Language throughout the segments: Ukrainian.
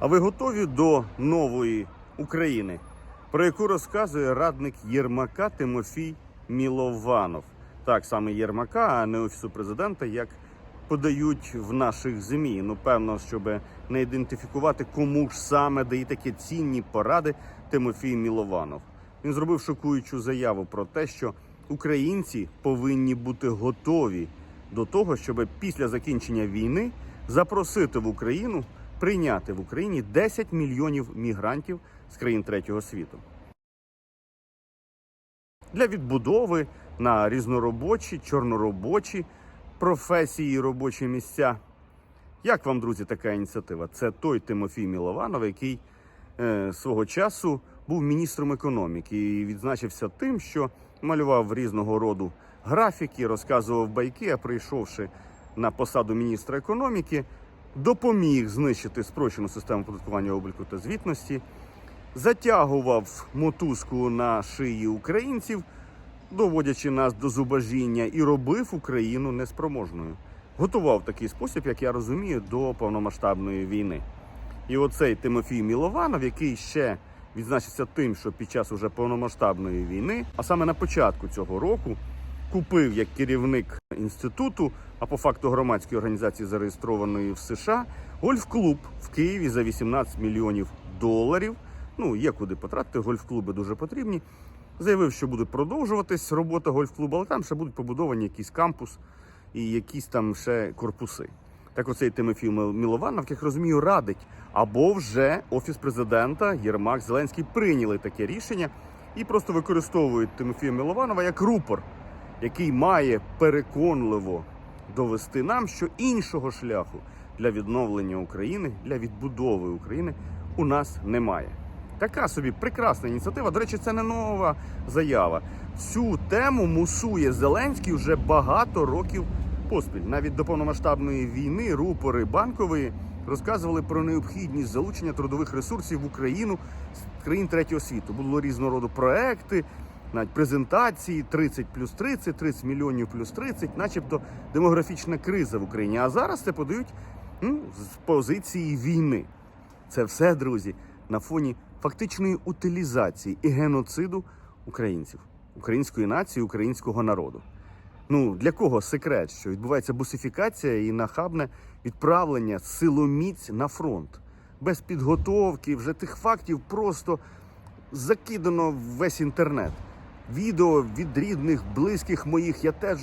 А ви готові до нової України, про яку розказує радник Єрмака Тимофій Мілованов? Так саме Єрмака, а не офісу президента, як подають в наших ЗМІ. Ну, певно, щоб не ідентифікувати, кому ж саме дає такі цінні поради Тимофій Мілованов. Він зробив шокуючу заяву про те, що українці повинні бути готові до того, щоб після закінчення війни запросити в Україну прийняти в Україні 10 мільйонів мігрантів з країн третього світу для відбудови на різноробочі, чорноробочі професії, і робочі місця. Як вам, друзі, така ініціатива? Це той Тимофій Мілованов, який е, свого часу був міністром економіки і відзначився тим, що малював різного роду графіки, розказував байки, а прийшовши на посаду міністра економіки, допоміг знищити спрощену систему податкування обліку та звітності, затягував мотузку на шиї українців, доводячи нас до зубожіння, і робив Україну неспроможною. Готував такий спосіб, як я розумію, до повномасштабної війни. І оцей Тимофій Мілованов, який ще відзначився тим, що під час уже повномасштабної війни, а саме на початку цього року, купив як керівник інституту, а по факту громадської організації, зареєстрованої в США, гольф-клуб в Києві за 18 мільйонів доларів. Ну, є куди потратити, гольф-клуби дуже потрібні. Заявив, що буде продовжуватись робота гольф-клубу, але там ще будуть побудовані якийсь кампус і якісь там ще корпуси. Так оцей Тимофій Мілованов, як розумію, радить. Або вже офіс президента Єрмак Зеленський прийняли таке рішення і просто використовують Тимофія Мілованова як рупор, який має переконливо довести нам, що іншого шляху для відновлення України, для відбудови України у нас немає. Така собі прекрасна ініціатива. До речі, це не нова заява. Цю тему мусує Зеленський вже багато років поспіль. Навіть до повномасштабної війни рупори банкової розказували про необхідність залучення трудових ресурсів в Україну з країн третього світу. Було різного роду проекти, навіть презентації 30 плюс 30, 30 мільйонів плюс 30, начебто демографічна криза в Україні. А зараз це подають ну, з позиції війни. Це все, друзі, на фоні фактичної утилізації і геноциду українців, української нації, українського народу. Ну для кого секрет, що відбувається бусифікація і нахабне відправлення силоміць на фронт без підготовки, вже тих фактів просто закидано в весь інтернет. Відео від рідних, близьких моїх я теж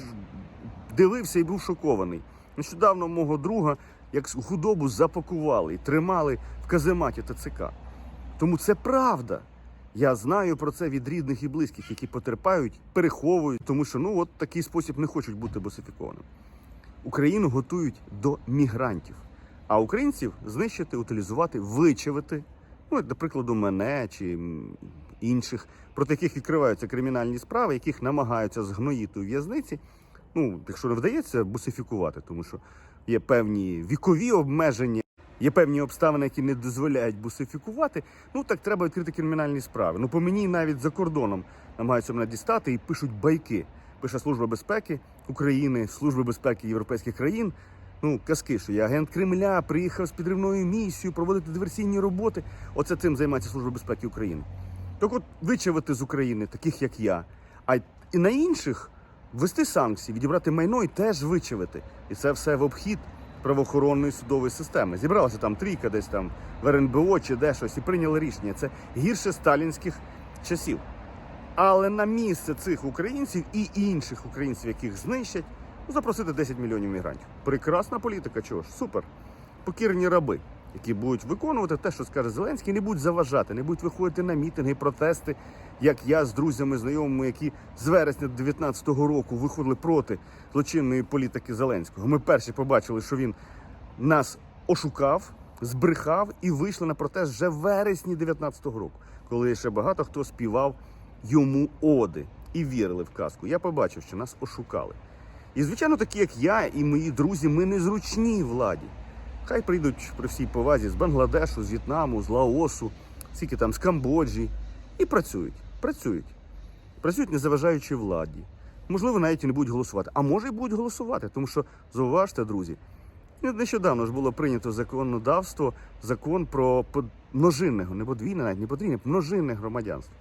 дивився і був шокований. Нещодавно мого друга як худобу запакували і тримали в казематі ТЦК. Тому це правда. Я знаю про це від рідних і близьких, які потерпають, переховують, тому що ну от такий спосіб не хочуть бути босифікованим. Україну готують до мігрантів, а українців знищити, утилізувати, вичавити. Ну, як, до прикладу, мене чи інших, проти яких відкриваються кримінальні справи, яких намагаються згноїти у в'язниці. Ну, якщо не вдається, бусифікувати, тому що є певні вікові обмеження. Є певні обставини, які не дозволяють бусифікувати. Ну так треба відкрити кримінальні справи. Ну по мені навіть за кордоном намагаються мене дістати і пишуть байки. Пише Служба безпеки України, Служба безпеки європейських країн. Ну, казки, що я агент Кремля, приїхав з підривною місією проводити диверсійні роботи. Оце цим займається Служба безпеки України. Так от вичавити з України, таких як я, а і на інших ввести санкції, відібрати майно і теж вичавити. І це все в обхід правоохоронної судової системи. Зібралася там трійка, десь там в РНБО чи де щось, і прийняли рішення. Це гірше сталінських часів. Але на місце цих українців і інших українців, яких знищать, запросити 10 мільйонів мігрантів. Прекрасна політика, чого ж? Супер. Покірні раби, які будуть виконувати те, що скаже Зеленський, не будуть заважати, не будуть виходити на мітинги, протести, як я з друзями, знайомими, які з вересня 2019 року виходили проти злочинної політики Зеленського. Ми перші побачили, що він нас ошукав, збрехав і вийшли на протест вже в вересні 2019 року, коли ще багато хто співав йому оди і вірили в казку. Я побачив, що нас ошукали. І, звичайно, такі, як я і мої друзі, ми незручні владі. Хай прийдуть при всій повазі з Бангладешу, з В'єтнаму, з Лаосу, скільки там з Камбоджі, і працюють. Працюють. Працюють, не заважаючи владі. Можливо, навіть і не будуть голосувати. А може, і будуть голосувати, тому що зауважте, друзі, Ну, Нещодавно ж було прийнято законодавство, закон про множинне, не подвійне, навіть не потрібне, множинне громадянство.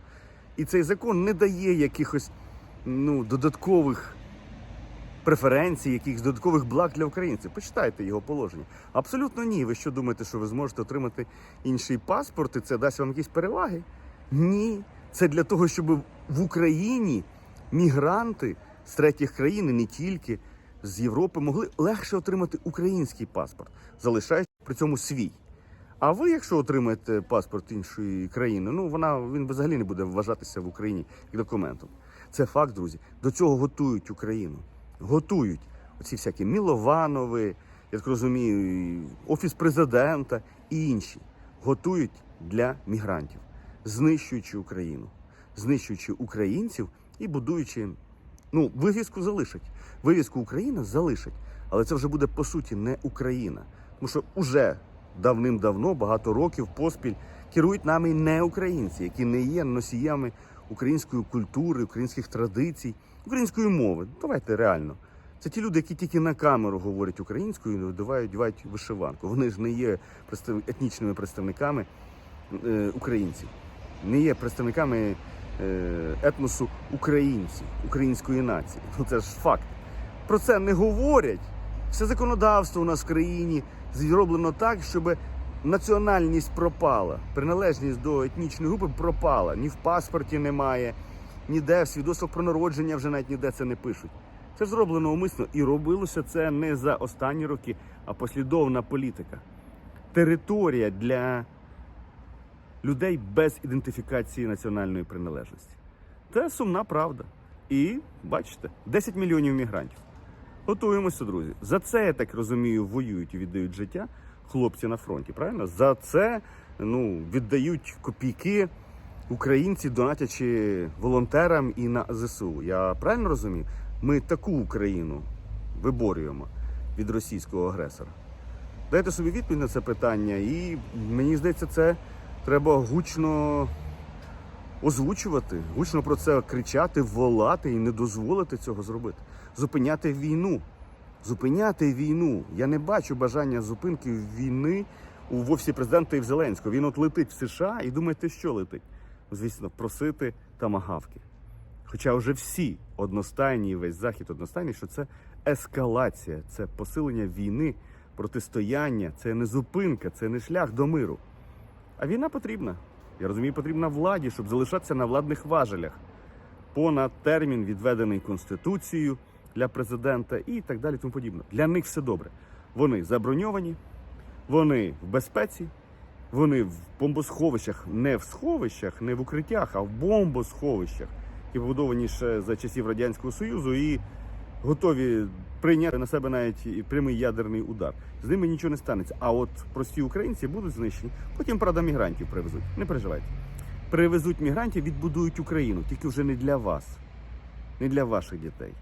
І цей закон не дає якихось ну, додаткових преференцій, якихось додаткових благ для українців. Почитайте його положення. Абсолютно ні. Ви що думаєте, що ви зможете отримати інший паспорт і це дасть вам якісь переваги? Ні. Це для того, щоб в Україні мігранти з третіх країн, не тільки з Європи, могли легше отримати український паспорт, залишаючи при цьому свій. А ви, якщо отримаєте паспорт іншої країни, ну вона він взагалі не буде вважатися в Україні як документом. Це факт, друзі. До цього готують Україну. Готують оці всякі Мілованови, я так розумію, офіс президента і інші. Готують для мігрантів, знищуючи Україну, знищуючи українців і будуючи. Ну, вивіску залишать. Вивіску Україна залишать. Але це вже буде по суті не Україна. Тому що уже давним-давно, багато років поспіль керують нами не українці, які не є носіями української культури, українських традицій, української мови. Давайте реально. Це ті люди, які тільки на камеру говорять українською і одягають вишиванку. Вони ж не є етнічними представниками е, українців, не є представниками е, етносу українців, української нації. Ну це ж факт. Про це не говорять. Все законодавство у нас в країні зроблено так, щоб національність пропала, приналежність до етнічної групи пропала. Ні в паспорті немає, ніде в свідоцтвах про народження вже навіть ніде це не пишуть. Це зроблено умисно і робилося це не за останні роки, а послідовна політика. Територія для людей без ідентифікації національної приналежності. Це сумна правда. І бачите, 10 мільйонів мігрантів. Готуємося, друзі. За це, я так розумію, воюють і віддають життя хлопці на фронті. Правильно? За це ну, віддають копійки українці, донатячи волонтерам і на ЗСУ. Я правильно розумію? Ми таку Україну виборюємо від російського агресора. Дайте собі відповідь на це питання, і мені здається, це треба гучно озвучувати, гучно про це кричати, волати і не дозволити цього зробити. Zупиняти війну. Зупиняти війну. Я не бачу бажання зупинки війни у офісі президента і Зеленського. Він от летить в США і думаєте, що летить? Звісно, просити тамагавки. Хоча вже всі одностайні, весь захід одностайний, що це ескалація, це посилення війни, протистояння, це не зупинка, це не шлях до миру. А війна потрібна. Я розумію, потрібна владі, щоб залишатися на владних важелях понад термін, відведений Конституцією для президента і так далі. Тому подібне. Для них все добре. Вони заброньовані, вони в безпеці, вони в бомбосховищах, не в сховищах, не в укриттях, а в бомбосховищах, які побудовані ще за часів Радянського Союзу і готові прийняти на себе навіть прямий ядерний удар. З ними нічого не станеться. А от прості українці будуть знищені. Потім, правда, мігрантів привезуть. Не переживайте. Привезуть мігрантів, відбудують Україну, тільки вже не для вас, не для ваших дітей,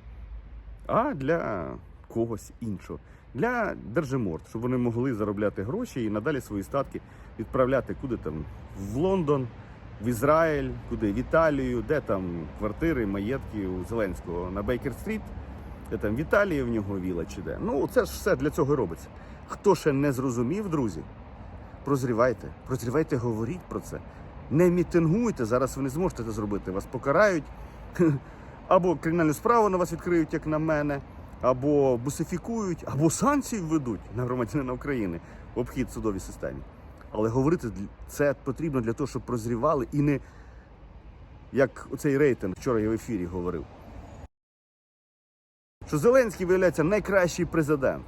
а для когось іншого. Для держиморд, щоб вони могли заробляти гроші і надалі свої статки відправляти куди там в Лондон, в Ізраїль, куди в Італію, де там квартири, маєтки у Зеленського на Бейкер-стріт, де там в Італії в нього віла чи де. Ну це ж все для цього і робиться. Хто ще не зрозумів, друзі, прозрівайте, прозрівайте, говоріть про це. Не мітингуйте, зараз ви не зможете це зробити. Вас покарають, або кримінальну справу на вас відкриють, як на мене, або бусифікують, або санкції введуть на громадянина України в обхід судовій системі. Але говорити це потрібно для того, щоб прозрівали і не як оцей рейтинг, вчора я в ефірі говорив. Що Зеленський виявляється найкращий президент.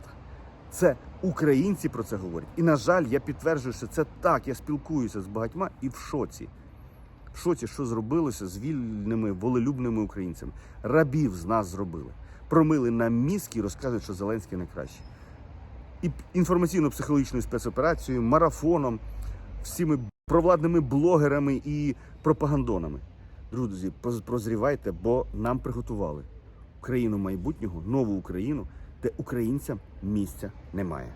Це українці про це говорять. І, на жаль, я підтверджую, що це так. Я спілкуюся з багатьма і в шоці. Шоці, що зробилося з вільними, волелюбними українцями. Рабів з нас зробили. Промили нам мізки і розказують, що Зеленський найкращий. І інформаційно-психологічною спецоперацією, марафоном, всіми провладними блогерами і пропагандонами. Друзі, прозрівайте, бо нам приготували Україну майбутнього, нову Україну, де українцям місця немає.